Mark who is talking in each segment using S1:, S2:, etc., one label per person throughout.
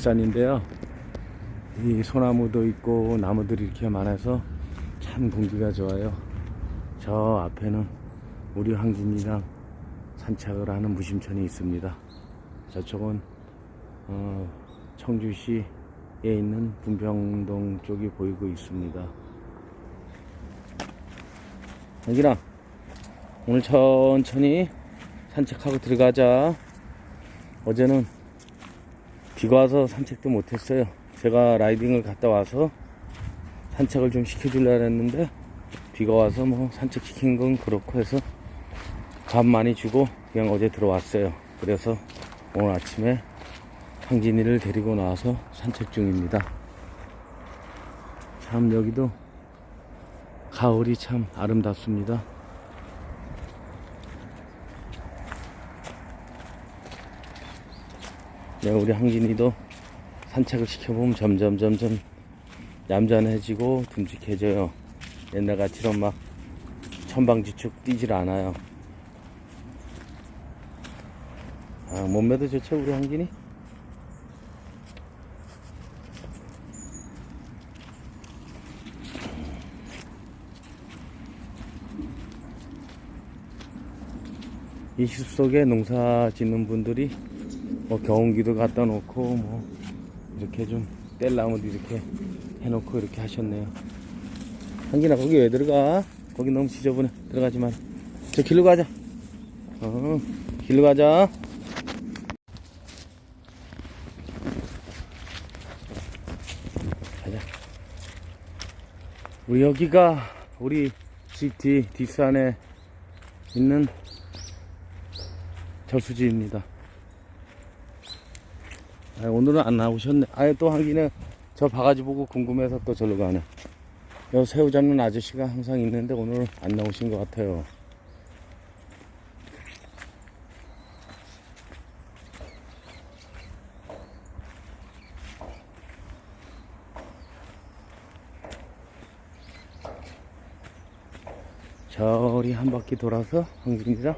S1: 뒷산인데요. 이 소나무도 있고 나무들이 이렇게 많아서 참 공기가 좋아요. 저 앞에는 우리 황진이랑 산책을 하는 무심천이 있습니다. 저쪽은 어, 청주시에 있는 분평동 쪽이 보이고 있습니다. 여기랑 오늘 천천히 산책하고 들어가자. 어제는 비가 와서 산책도 못했어요. 제가 라이딩을 갔다 와서 산책을 좀 시켜주려고 했는데 비가 와서 뭐 산책 시킨 건 그렇고 해서 밥 많이 주고 그냥 어제 들어왔어요. 그래서 오늘 아침에 황진이를 데리고 나와서 산책 중입니다. 참 여기도 가을이 참 아름답습니다. 네, 우리 황진이도 산책을 시켜보면 점점 점점 얌전해지고 듬직해져요. 옛날같이는 막 천방지축 뛰질 않아요. 아, 몸매도 좋죠, 우리 황진이? 이 숲속에 농사 짓는 분들이 뭐 경운기도 갖다 놓고 뭐 이렇게 좀 뗄나무도 이렇게 해놓고 이렇게 하셨네요. 한기나 거기 왜 들어가? 거기 너무 지저분해. 들어가지 마. 저 길로 가자. 어, 길로 가자. 가자. 우리 여기가 우리 집 뒤 뒷산에 있는 저수지입니다. 아, 오늘은 안 나오셨네. 아예 또 한기는 저 바가지 보고 궁금해서 또 절로 가네. 여 새우 잡는 아저씨가 항상 있는데 오늘 안 나오신 것 같아요. 저리 한 바퀴 돌아서 황진이랑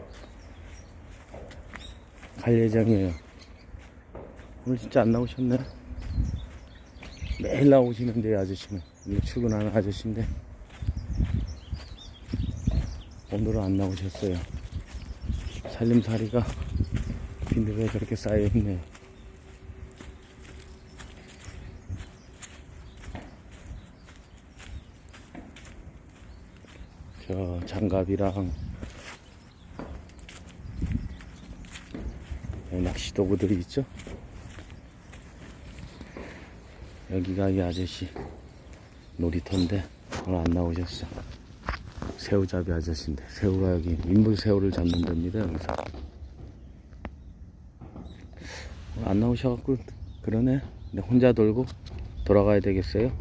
S1: 갈 예정이에요. 오늘 진짜 안 나오셨네. 매일 나오시는데 이 아저씨는 오늘 출근하는 아저씨인데 오늘은 안 나오셨어요. 살림살이가 빈집에 저렇게 쌓여 있네. 저 장갑이랑 낚시 도구들이 있죠. 여기가 이 아저씨 놀이터인데 오늘 안 나오셨어. 새우잡이 아저씨인데 새우가 여기 민물 새우를 잡는 데입니다 여기서. 안 나오셔갖고 그러네. 혼자 돌고 돌아가야 되겠어요.